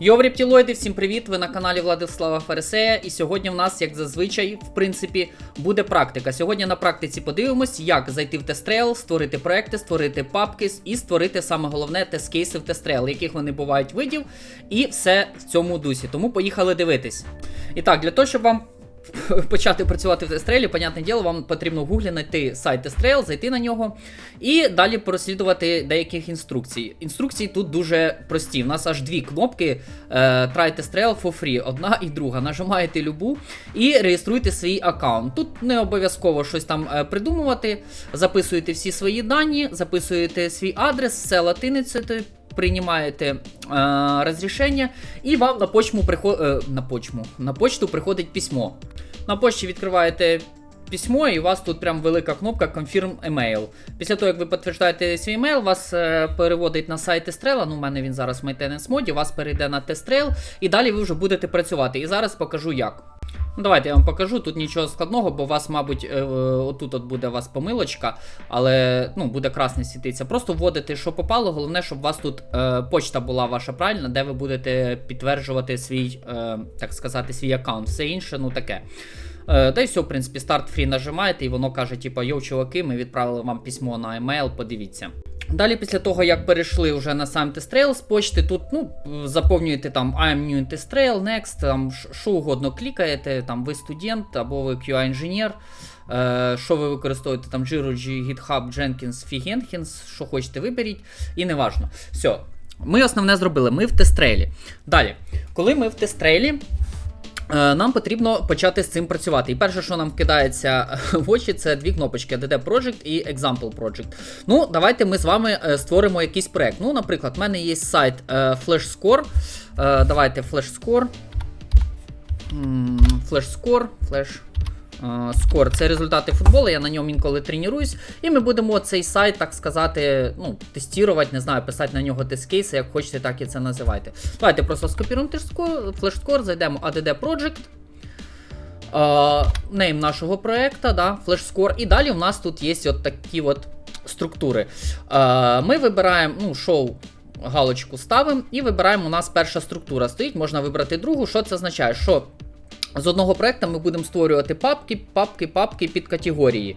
Йов, рептілоїди, всім привіт! Ви на каналі Владислава Фарисея. І сьогодні в нас, як зазвичай, в принципі, буде практика. Сьогодні на практиці подивимось, як зайти в тестрейл, створити проекти, створити папки і створити саме головне тест-кейси в тестрейл, яких вони бувають видів, і все в цьому дусі. Тому поїхали дивитись. І так, для того, щоб вам почати працювати в тестрейлі, понятне діло, вам потрібно в гуглі знайти сайт тестрейл, зайти на нього і далі прослідувати деяких інструкцій. Інструкції тут дуже прості. У нас аж дві кнопки е, Try Test for free, одна і друга. Нажимаєте любу і реєструйте свій аккаунт. Тут не обов'язково щось там е, придумувати. Записуєте всі свої дані, записуєте свій адрес, все латиницею. Приймаєте е, розрішення, і вам на почту приход... е, на почту, на почту приходить письмо. На почті відкриваєте письмо, і у вас тут прям велика кнопка Confirm Email. Після того, як ви підтверджуєте свій емейл, вас е, переводить на сайт Тестрела. Ну, у мене він зараз в Maintenance моді, вас перейде на Тестрел, і далі ви вже будете працювати. І зараз покажу як. Ну, Давайте я вам покажу. Тут нічого складного, бо у вас, мабуть, е, отут от буде у вас помилочка, але ну, буде красне світиться. Просто вводите, що попало. Головне, щоб у вас тут е, почта була ваша правильна, де ви будете підтверджувати свій, е, так сказати, свій аккаунт. Все інше, ну таке. Е, Та й все, в принципі, старт фрі нажимаєте, і воно каже, типу, йоу, чуваки, ми відправили вам письмо на емейл, подивіться. Далі, після того, як перейшли вже на сам тестрейл з почти, тут ну, заповнюєте там I'm new in testtrail, next, там що угодно клікаєте, там ви студент або ви QA-інженер, е, що ви використовуєте там Jira, GitHub, Jenkins, Figentins, що хочете виберіть, і не важно. Все. Ми основне зробили, ми в тестрейлі. Далі, коли ми в тестрейлі, Нам потрібно почати з цим працювати. І перше, що нам кидається в очі, це дві кнопочки DD Project і Example Project. Ну, давайте ми з вами е, створимо якийсь проект. Ну, наприклад, в мене є сайт е, FlashScore. Давайте FlashScore. FlashScore. Flash. Скор це результати футболу, я на ньому інколи тренуюсь. І ми будемо цей сайт, так сказати, ну, тестувати, не знаю, писати на нього тест-кейси, як хочете, так і це називайте. Давайте просто скопіруємо флешскор, зайдемо ADD Project. Нейм нашого проекту, да, FlashScore. І далі у нас тут є от такі от структури. А, ми вибираємо ну, шоу. Галочку ставимо і вибираємо. У нас перша структура стоїть, можна вибрати другу. Що це означає? Що з одного проекту ми будемо створювати папки, папки, папки під категорії.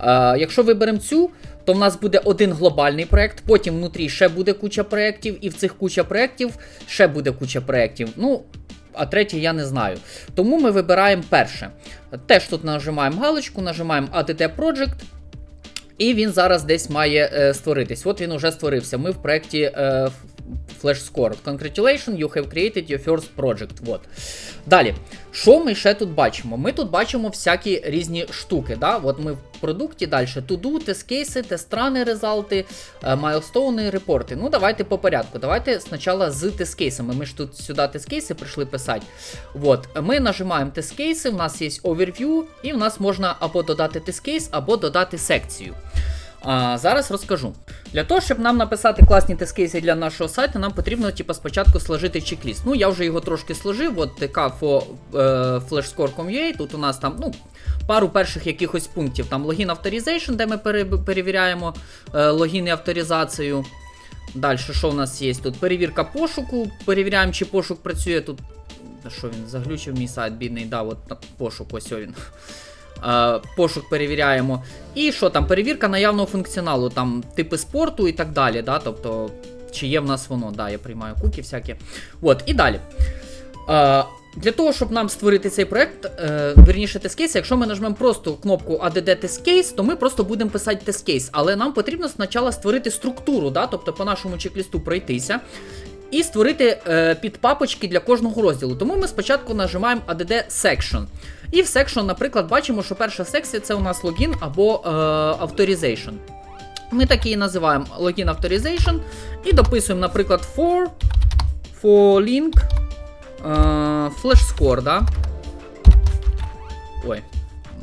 Е, Якщо виберемо цю, то в нас буде один глобальний проект, потім внутрі ще буде куча проєктів, і в цих куча проєктів ще буде куча проєктів. Ну, а третє я не знаю. Тому ми вибираємо перше. Теж тут нажимаємо галочку, нажимаємо ADT Project. І він зараз десь має е, створитись. От він уже створився. Ми в проєкті е, FlashScore. Congratulations, you have created your first project. Вот. Далі, що ми ще тут бачимо? Ми тут бачимо всякі різні штуки. Да? От Ми в продукті далі to-do, тест-кейси, тест-рани, резалти, майлстоуни, репорти. Ну, давайте по порядку. Давайте спочатку з тест-кейсами. Ми ж тут сюди тест-кейси прийшли писати. От. Ми нажимаємо тест-кейси, у нас є overview, і в нас можна або додати тест-кейс, або додати секцію. А, Зараз розкажу. Для того, щоб нам написати класні тест-кейси для нашого сайту, нам потрібно типу, спочатку сложити чек-ліст. Ну, я вже його трошки сложив. От for uh, flashscore.com.ua. Тут у нас там ну, пару перших якихось пунктів. Там логін авторизейшн, де ми перевіряємо uh, логін і авторизацію. Далі, що у нас є? Тут перевірка пошуку. Перевіряємо, чи пошук працює. Тут. Що він заглючив мій сайт, бідний, да, от пошук, ось він. Е, пошук перевіряємо. І що там? Перевірка наявного функціоналу, там типи спорту і так далі. Да? Тобто, чи є в нас воно, да, я приймаю куки всякі. От, і далі. Е, для того, щоб нам створити цей проект, е, верніше тест-кейс, якщо ми нажмемо просто кнопку ADD Test Case, то ми просто будемо писати тест-кейс. Але нам потрібно спочатку створити структуру, да? тобто по нашому чек-лісту пройтися. І створити е, підпапочки для кожного розділу. Тому ми спочатку нажимаємо ADD Section. І в Section, наприклад, бачимо, що перша секція це у нас логін або е, Authorization. Ми так і називаємо логін Authorization. І дописуємо, наприклад, for for link е, flashscore, да? Ой,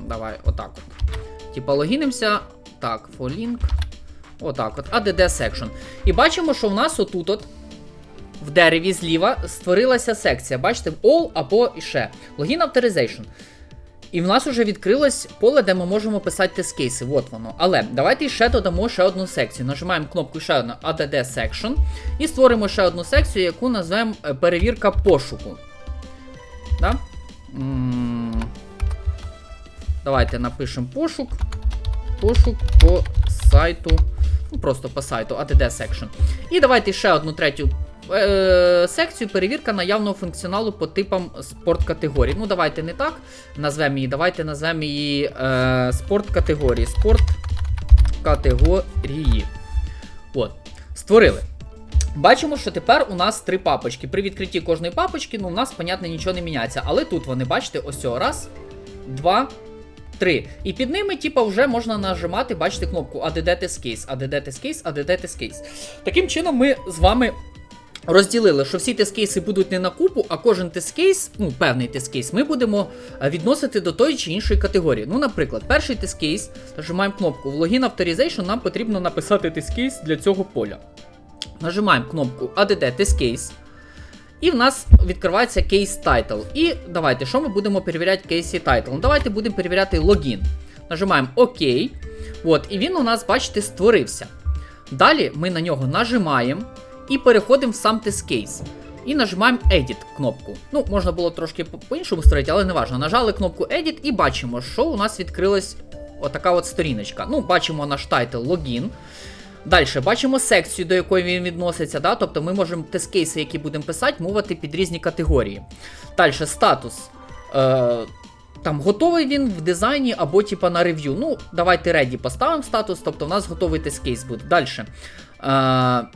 давай, отак от. Типа логінимося. Так, for link. Отак от. ADD Section. І бачимо, що в нас отут от в дереві зліва створилася секція. Бачите, all або ще. Login Authorization. І в нас вже відкрилось поле, де ми можемо писати тест-кейси. От воно. Але давайте ще додамо ще одну секцію. Нажимаємо кнопку ще одну ADD Section і створимо ще одну секцію, яку назвемо е, перевірка пошуку. Да? Давайте напишемо пошук. Пошук по сайту. Ну, просто по сайту ADD Section. І давайте ще одну третю е, секцію перевірка наявного функціоналу по типам спорт категорій. Ну, давайте не так назвемо її, давайте назвемо її е, спорт категорії. Спорт категорії. От. Створили. Бачимо, що тепер у нас три папочки. При відкритті кожної папочки, ну, у нас, понятно, нічого не міняється. Але тут вони, бачите, ось цього. Раз, два, три. І під ними, типа, вже можна нажимати, бачите, кнопку ADD Test Case, ADD Test Case, ADD Test Case. Таким чином, ми з вами розділили, що всі тест-кейси будуть не на купу, а кожен тест-кейс, ну, певний тест-кейс, ми будемо е, відносити до тої чи іншої категорії. Ну, наприклад, перший тест-кейс, нажимаємо кнопку в Login Authorization, нам потрібно написати тест-кейс для цього поля. Нажимаємо кнопку ADD Test Case. І в нас відкривається Case Title. І давайте, що ми будемо перевіряти Case Title? Ну, давайте будемо перевіряти логін. Нажимаємо ОК. От, і він у нас, бачите, створився. Далі ми на нього нажимаємо і переходимо в сам тест кейс. І нажимаємо Edit кнопку. Ну, можна було трошки по- по-іншому створити, але не важливо. Нажали кнопку Edit і бачимо, що у нас відкрилась отака от сторіночка. Ну, бачимо наш тайтл логін. Далі бачимо секцію, до якої він відноситься. Да? Тобто ми можемо тест-кейси, які будемо писати, мовити під різні категорії. Далі статус. Е, там готовий він в дизайні або типа на рев'ю. Ну, давайте ready поставимо статус, тобто в нас готовий тест-кейс буде. Далі. Е,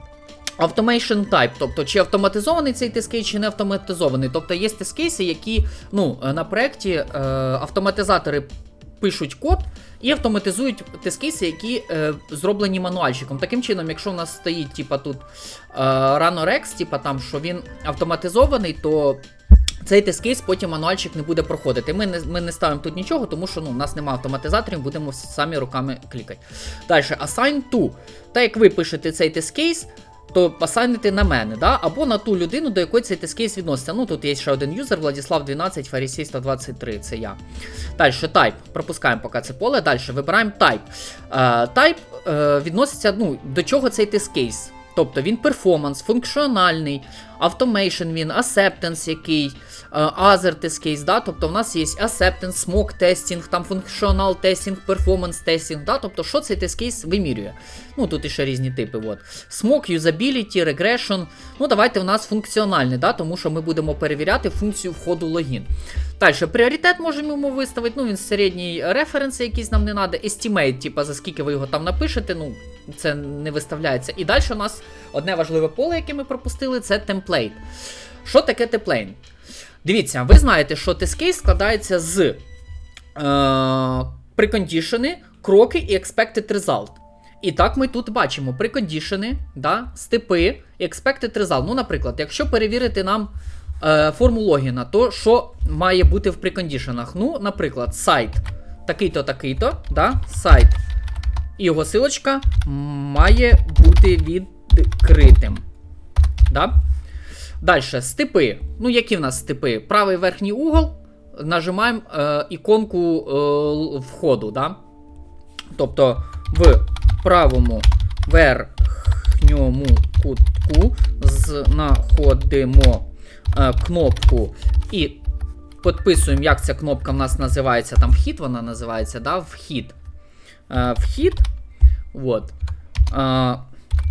Automation type, тобто чи автоматизований цей тест-кейс, чи не автоматизований. Тобто є тест-кейси, які ну, е, на проєкті е, автоматизатори пишуть код і автоматизують тест-кейси, які е, зроблені мануальщиком. Таким чином, якщо у нас стоїть, типа тут е, Ranorex, типа там, що він автоматизований, то цей тест-кейс потім мануальщик не буде проходити. Ми не, ми не ставимо тут нічого, тому що ну, у нас немає автоматизаторів, будемо самі руками клікати. Далі, assign to. Так як ви пишете цей тест-кейс, то посайните на мене, да? або на ту людину, до якої цей тест-кейс відноситься. Ну, тут є ще один юзер, Владислав 12, Фарісій 123, це я. Далі, type. Пропускаємо поки це поле. Далі вибираємо type. Е, type е, відноситься ну, до чого цей тест-кейс. Тобто він перформанс, функціональний, автомейшн він, acceptance який, е, other test case, да? тобто в нас є acceptance, smoke testing, там functional testing, performance testing, да? тобто що цей тест кейс вимірює. Ну тут іще різні типи. От. Smoke, usability, regression. Ну давайте у нас функціональний, да? тому що ми будемо перевіряти функцію входу логін. Далі, пріоритет можемо йому виставити, ну він середній референси якісь нам не треба, estimate, типа за скільки ви його там напишете, ну це не виставляється. І далі у нас одне важливе поле, яке ми пропустили, це темплейт. Що таке темплейт? Дивіться, ви знаєте, що тест-кейс складається з е, прикондішени, кроки і expected result. І так ми тут бачимо прикондішени, да, степи expected result. Ну, наприклад, якщо перевірити нам е, форму логіна, то що має бути в прикондішенах? Ну, наприклад, сайт такий-то, такий-то, да, сайт. І його силочка має бути відкритим. Да? Далі, степи. Ну, які в нас степи? Правий верхній угол. Нажимаємо е, іконку е, входу. Да? Тобто в правому верхньому кутку знаходимо е, кнопку і підписуємо, як ця кнопка в нас називається. Там вхід вона називається, да? вхід. Е, вхід. Вот. Е,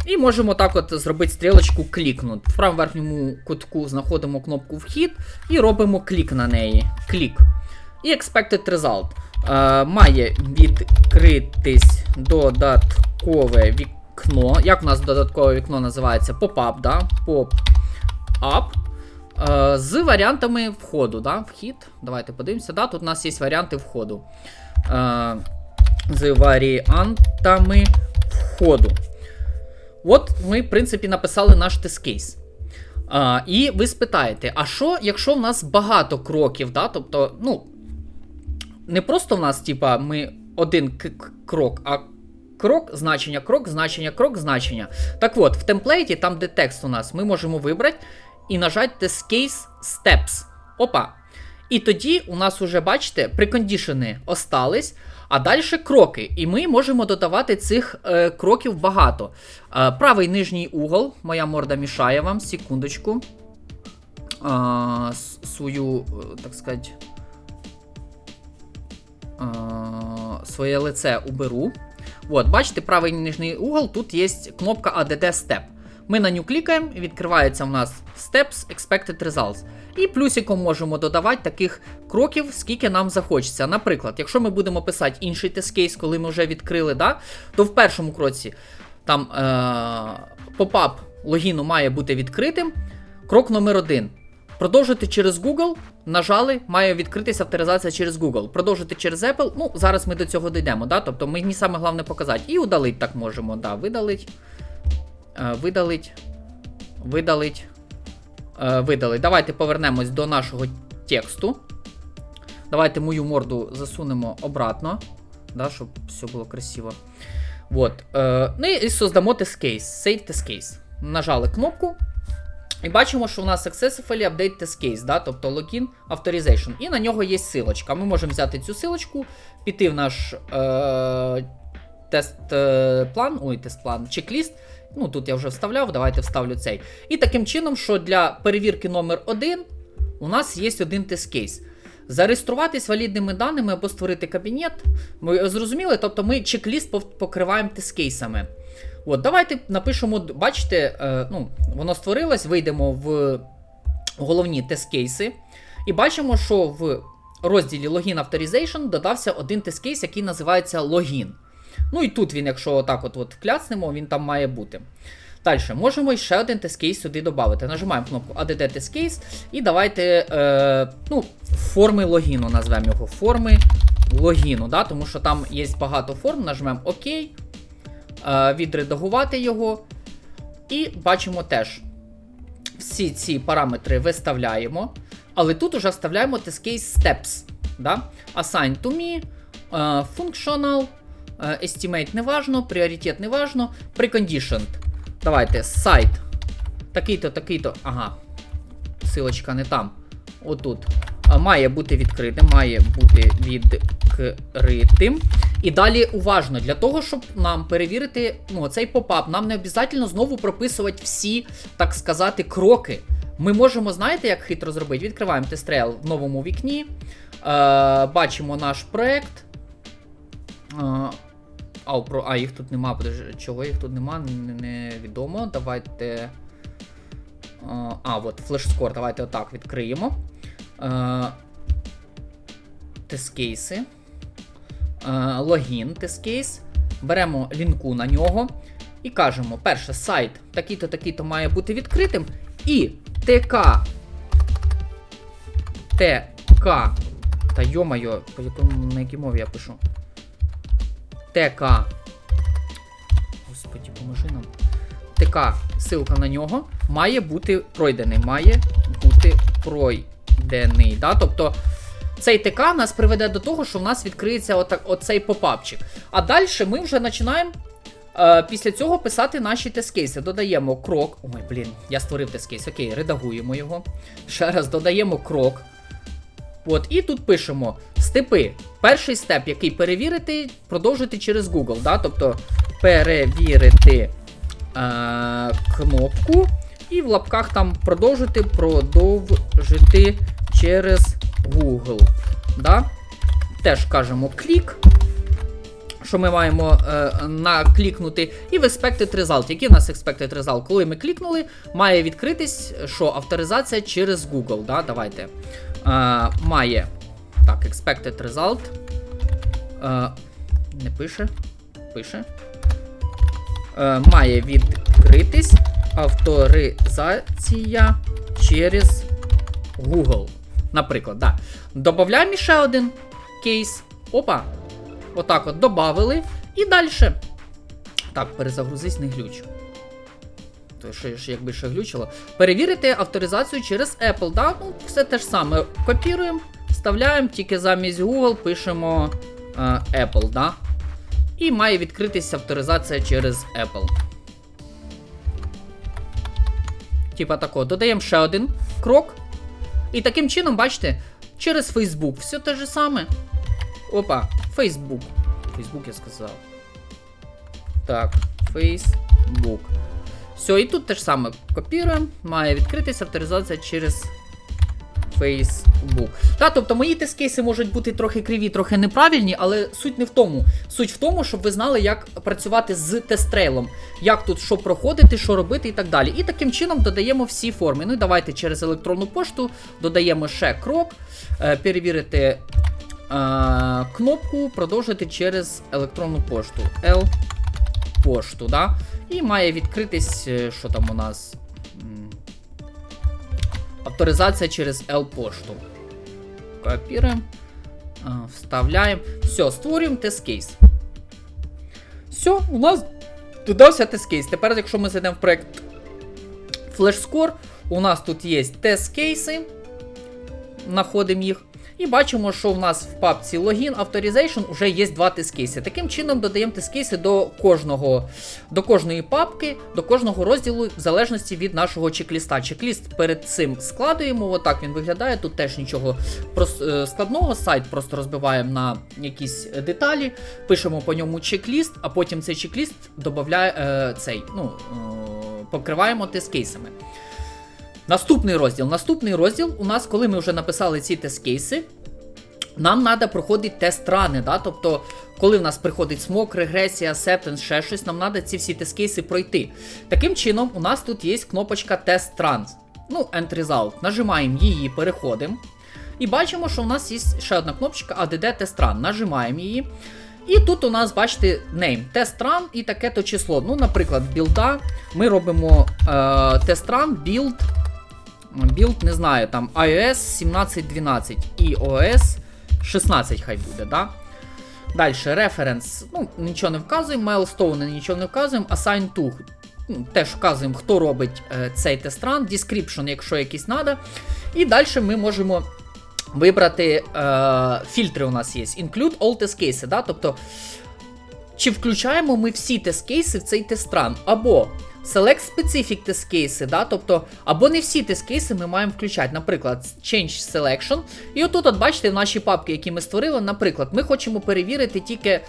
і можемо так от зробити стрілочку клікнути. В правому верхньому кутку знаходимо кнопку вхід і робимо клік на неї. Клік. І expected result. Е, має відкритись додаткове вікно. Як у нас додаткове вікно називається? Pop-up, да? Pop-up. Е, з варіантами входу. Да? Вхід. Давайте подивимося. Да? Тут у нас є варіанти входу. Е, з варіантами входу. От ми, в принципі, написали наш тест-кейс. А, і ви спитаєте, а що, якщо в нас багато кроків, да? тобто, ну, не просто в нас, типа, ми один крок, а крок, значення, крок, значення, крок, значення. Так от, в темплейті, там, де текст у нас, ми можемо вибрати і нажати Test Case Steps. Опа. І тоді у нас уже, бачите, прикондішени остались, а далі кроки. І ми можемо додавати цих е, кроків багато. Е, правий нижній угол, моя морда мішає вам, секундочку. Е, свою, так сказати, е, своє лице уберу. От, бачите, правий нижній угол, тут є кнопка ADD Step. Ми на нього клікаємо, і відкривається у нас Steps Expected Results. І плюсиком можемо додавати таких кроків, скільки нам захочеться. Наприклад, якщо ми будемо писати інший тест-кейс, коли ми вже відкрили, да, то в першому кроці там е- логіну має бути відкритим. Крок номер один. Продовжити через Google, нажали, має відкритися авторизація через Google. Продовжити через Apple. Ну, зараз ми до цього дійдемо, да? тобто мені саме головне показати. І удалить так можемо. Да, видалить. Е, видалить. Видалить. Е, видалить. Давайте повернемось до нашого тексту. Давайте мою морду засунемо обратно, да, щоб все було красиво. Вот. Е, ну і создамо тест кейс. Save test case. Нажали кнопку. І бачимо, що у нас successfully update test case, да? тобто login authorization. І на нього є силочка. Ми можемо взяти цю силочку, піти в наш е- тест е, ой, тест план, чек-ліст. Ну, тут я вже вставляв, давайте вставлю цей. І таким чином, що для перевірки номер 1 у нас є один тест кейс. Зареєструватись валідними даними або створити кабінет. Ми зрозуміли, тобто ми чек-ліст покриваємо тест-кейсами. От, давайте напишемо, бачите, е, ну, воно створилось, вийдемо в головні тест-кейси. І бачимо, що в розділі Login Authorization додався один тест-кейс, який називається Login. Ну і тут він, якщо отак от, от він там має бути. Далі, можемо ще один тест-кейс сюди додати. Нажимаємо кнопку Add Test Case і давайте е, ну, форми логіну назвемо його. Форми логіну, да? тому що там є багато форм, нажмемо ОК, е, відредагувати його. І бачимо теж всі ці параметри виставляємо. Але тут уже вставляємо case steps. Да? Assign to me, е, functional, estimate не важно, пріоритет не важно, preconditioned. Давайте, сайт. Такий-то, такий-то. Ага. Силочка не там. Отут. Має бути відкритим, має бути відкритим. І далі уважно, для того, щоб нам перевірити ну, цей попап, нам не обов'язково знову прописувати всі, так сказати, кроки. Ми можемо, знаєте, як хитро зробити? Відкриваємо тестрейл в новому вікні. Е, бачимо наш проект. Е, а, про... а, їх тут нема. Чого їх тут нема, не- невідомо. Давайте. А, А, от, флеш-скор, давайте отак відкриємо. Е, Тест-кейси. Е, Логін, тест-кейс. Беремо лінку на нього. І кажемо: перше, сайт такий-то, такий-то має бути відкритим. І ТК. ТК. Та йо-майо, по якому, на якій мові я пишу? ТК. Господі, поможи нам. ТК, ссылка на нього, має бути пройдений. Має бути пройдений. Да? Тобто цей ТК нас приведе до того, що в нас відкриється отак, оцей попапчик. А далі ми вже починаємо. Е, після цього писати наші тест-кейси. Додаємо крок. Ой, блін, я створив тест-кейс. Окей, редагуємо його. Ще раз додаємо крок. От, і тут пишемо степи. Перший степ, який перевірити, продовжити через Google. Да? Тобто перевірити е, кнопку. І в лапках там продовжити, продовжити через Google. Да? Теж кажемо клік. Що ми маємо е, наклікнути, і в Expected Result. Який у нас Expected Result? Коли ми клікнули, має відкритись, що авторизація через Google. Да? Давайте. Е, має. Так, Expected Result. Е, не пише. Пише. Е, має відкритись авторизація через Google. Наприклад, да. Добавляємо ще один кейс. Опа. Отак от добавили. І далі. Так, перезагрузись, не глючу. То що ж, якби ще глючило. Перевірити авторизацію через Apple. Да? Ну, все те ж саме. Копіруємо, вставляємо, тільки замість Google пишемо е, Apple. Да? І має відкритися авторизація через Apple. Типа такого. Додаємо ще один крок. І таким чином, бачите, через Facebook. Все те же саме. Опа, Facebook. Facebook я сказав. Так, Facebook. Все, і тут те ж саме копіруємо. Має відкритися авторизація через Facebook. Та, тобто мої тест-кейси можуть бути трохи криві, трохи неправильні, але суть не в тому. Суть в тому, щоб ви знали, як працювати з тест-трейлом, як тут що проходити, що робити і так далі. І таким чином додаємо всі форми. Ну і давайте через електронну пошту додаємо ще крок, е, перевірити е, кнопку, продовжити через електронну пошту. L пошту, да? І має відкритись, е, що там у нас. Авторизація через L-пошту. Копіруємо. Вставляємо. Все, створюємо тест-кейс. Все, у нас додався тест-кейс. Тепер, якщо ми зайдемо в проект FlashScore, у нас тут є тест-кейси. Знаходимо їх. І бачимо, що в нас в папці Login Authorization вже є два тест-кейси. Таким чином додаємо тест-кейси до кожного, до кожної папки, до кожного розділу, в залежності від нашого чек-ліста. Чек-ліст перед цим складуємо, отак він виглядає. Тут теж нічого е, складного. Сайт просто розбиваємо на якісь деталі, пишемо по ньому чек-ліст, а потім цей чек-ліст додає е, цей, ну, е, покриваємо тест-кейсами. Наступний розділ. Наступний розділ у нас, коли ми вже написали ці тест-кейси, нам треба проходити тест-рани. Да? Тобто, коли в нас приходить смок, регресія, acceptance, ще щось, нам треба ці всі тест-кейси пройти. Таким чином, у нас тут є кнопочка Test Run. Ну, End Result. Нажимаємо її, переходимо. І бачимо, що у нас є ще одна кнопочка ADD Test Run. Нажимаємо її. І тут у нас, бачите, name, Test Run і таке то число. Ну, наприклад, білда. Ми робимо е, Test Run, build. Build, не знаю, там iOS 17.12 і OS 16 хай буде, да? Далі, reference, ну, нічого не вказуємо, milestone нічого не вказуємо, assign to, ну, теж вказуємо, хто робить е, цей тест-ран, description, якщо якийсь треба. І далі ми можемо вибрати е, фільтри у нас є. Include all test cases, да? тобто, чи включаємо ми всі тест-кейси в цей тест-ран, або Select specific test cases, да? тобто, або не всі тест-кейси ми маємо включати. Наприклад, Change Selection. І отут, от бачите, в нашій папці, які ми створили, наприклад, ми хочемо перевірити тільки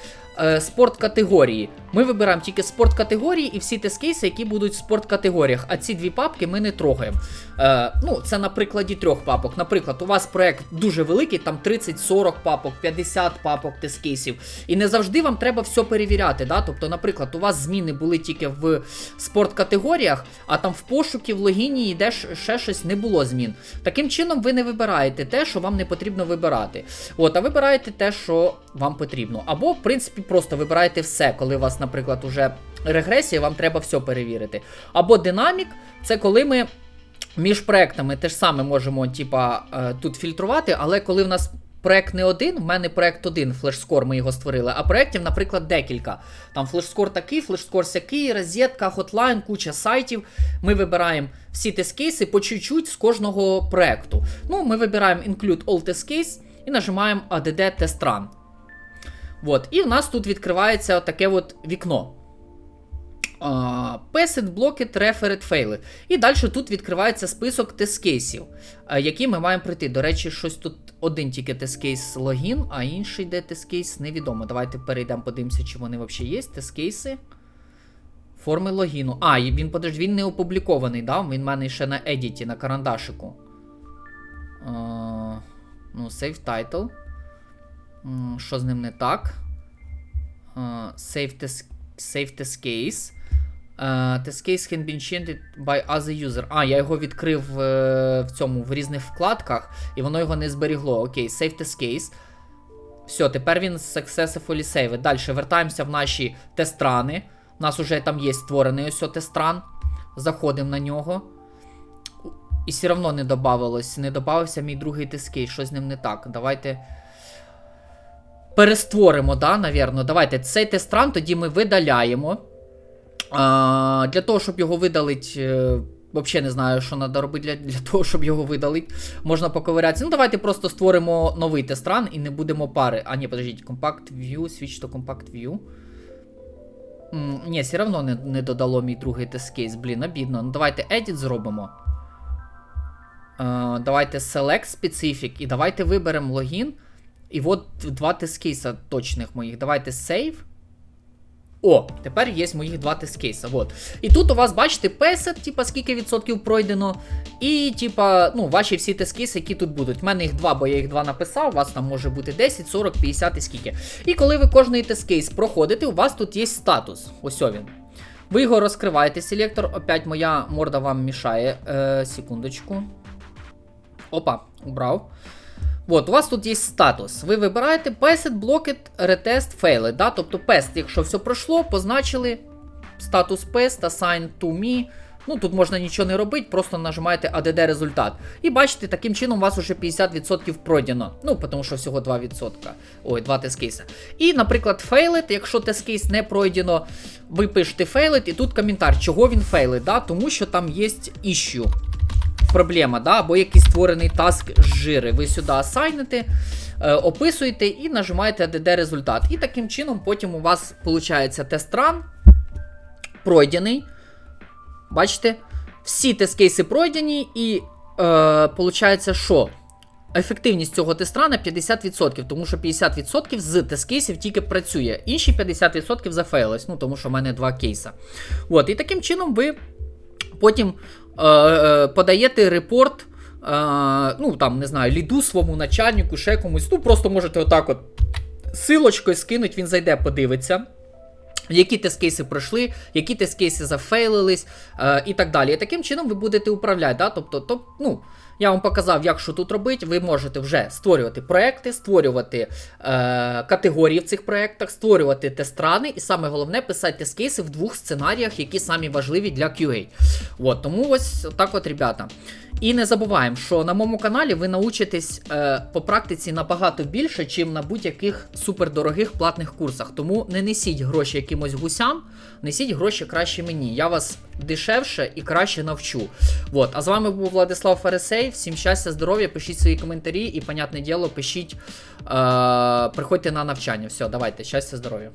спорт категорії. Ми вибираємо тільки спорт категорії і всі тест-кейси, які будуть в спорт категоріях. А ці дві папки ми не трогаємо. Е, ну, це на прикладі трьох папок. Наприклад, у вас проект дуже великий, там 30-40 папок, 50 папок тест-кейсів. І не завжди вам треба все перевіряти. Да? Тобто, наприклад, у вас зміни були тільки в спорткатегоріях, а там в пошукі, в логіні йде ще щось не було змін. Таким чином, ви не вибираєте те, що вам не потрібно вибирати. От, а вибираєте те, що вам потрібно. Або, в принципі, просто вибираєте все, коли у вас, наприклад, уже регресія, вам треба все перевірити. Або динамік це коли ми. Між проектами те ж саме можемо, типа, е, тут фільтрувати, але коли в нас проект не один, в мене проект один, флешскор, ми його створили, а проектів, наприклад, декілька. Там флешскор такий, флешскор сякий, розетка, хотлайн, куча сайтів. Ми вибираємо всі тест-кейси по чуть-чуть з кожного проекту. Ну, ми вибираємо Include All Test Case і нажимаємо ADD Test Run. Вот. І в нас тут відкривається таке от вікно. Uh, Paset, Blocket, Referred, Failed. І далі тут відкривається список тест-кейсів, які ми маємо пройти. До речі, щось тут один тільки тест-кейс логін, а інший де тест-кейс невідомо. Давайте перейдемо, подивимося, чи вони взагалі є. Тест-кейси. Форми логіну. А, він подож, він не опублікований, да? Він в мене ще на едіті, на карандашику. Uh, ну, Save title. Що з ним не так? Uh, save test Save test case. Uh, test case can be changed by other user. А, я його відкрив е, в цьому в різних вкладках, і воно його не зберігло. Окей, save test case. Все, тепер він successfully saved. Далі вертаємося в наші тестрани. У нас уже там є створений ось тестран. Заходимо на нього. І все одно не додавалось. Не додався мій другий тест-кейс, щось з ним не так. Давайте. Перестворимо, да, навірно. Давайте цей тестран тоді ми видаляємо. А, Для того, щоб його видалити. Взагалі не знаю, що треба робити для, для того, щоб його видалити. Можна поковирятися. Ну, давайте просто створимо новий тестран і не будемо пари. А, ні, подождіть, Compact View, Switch to Compact View. Ні, все одно не, не додало мій другий тест-кейс. Блін, обідно. Ну, давайте Edit зробимо. А, давайте Select Specific і давайте виберемо логін. І от два тест-кейса точних моїх. Давайте Save. О, тепер є моїх два тест-кейса. Вот. І тут у вас, бачите, песет, типа, скільки відсотків пройдено. І, типа, ну, ваші всі тест-кейси, які тут будуть. У мене їх два, бо я їх два написав. У вас там може бути 10, 40, 50 і скільки. І коли ви кожний тест-кейс проходите, у вас тут є статус. Ось він. Ви його розкриваєте, селектор. Опять моя морда вам мішає. Е, секундочку. Опа, убрав. От, у вас тут є статус. Ви вибираєте Passed, Blocked, Retest, Failed. Да? Тобто Pest, якщо все пройшло, позначили статус Pest, Assign to me. Ну, тут можна нічого не робити, просто нажимаєте ADD результат. І бачите, таким чином у вас вже 50% пройдено. Ну, тому що всього 2%. Ой, 2 тест-кейса. І, наприклад, failed, якщо тест-кейс не пройдено, ви пишете failed, і тут коментар, чого він failed, да? тому що там є issue проблема, да, або якийсь створений таск з жири. Ви сюди асайните, описуєте і нажимаєте ADD результат. І таким чином потім у вас виходить тест-ран пройдений. Бачите? Всі тест-кейси пройдені, і е, що? Ефективність цього тестрана 50%, тому що 50% з тест-кейсів тільки працює. Інші 50% зафейлились, ну тому що в мене два кейса. От, і таким чином ви потім подаєте репорт, е, ну там, не знаю, ліду своєму начальнику, ще комусь. Ну, просто можете отак от силочкою скинуть, він зайде, подивиться. Які тест-кейси пройшли, які тест-кейси зафейлились е, і так далі. І таким чином ви будете управляти. Да? Тобто, то, ну, я вам показав, як що тут робити. Ви можете вже створювати проекти, створювати е, категорії в цих проектах, створювати тест-рани, і саме головне писати тест-кейси в двох сценаріях, які самі важливі для QA. От, тому ось так от, ребята. І не забуваємо, що на моєму каналі ви научитесь е, по практиці набагато більше, чим на будь-яких супердорогих платних курсах. Тому не несіть гроші якимось гусям, несіть гроші краще мені. Я вас дешевше і краще навчу. От. А з вами був Владислав Фарисей. Всім щастя, здоров'я, пишіть свої коментарі і, понятне діло, пишіть, е, приходьте на навчання. Все, давайте, щастя, здоров'я.